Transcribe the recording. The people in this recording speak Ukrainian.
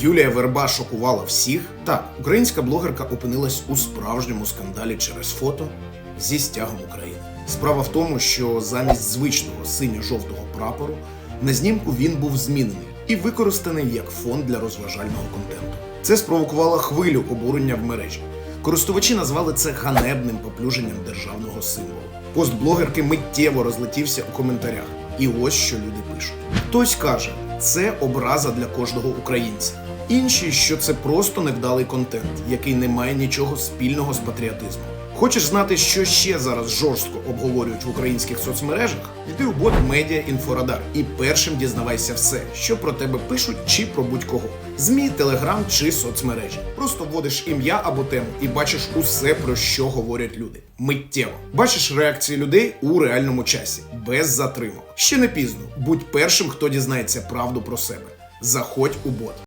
Юлія Верба шокувала всіх. Так, українська блогерка опинилась у справжньому скандалі через фото зі стягом України. Справа в тому, що замість звичного синьо-жовтого прапору на знімку він був змінений і використаний як фон для розважального контенту. Це спровокувало хвилю обурення в мережі. Користувачі назвали це ганебним поплюженням державного символу. Пост блогерки миттєво розлетівся у коментарях. І ось що люди пишуть: хтось каже, це образа для кожного українця. Інші, що це просто невдалий контент, який не має нічого спільного з патріотизмом. Хочеш знати, що ще зараз жорстко обговорюють в українських соцмережах? Йди у бот Медіа Інфорадар і першим дізнавайся все, що про тебе пишуть чи про будь-кого. ЗМІ, телеграм чи соцмережі. Просто вводиш ім'я або тему і бачиш усе, про що говорять люди. Миттєво. Бачиш реакції людей у реальному часі, без затримок. Ще не пізно. Будь першим, хто дізнається правду про себе. Заходь у бот.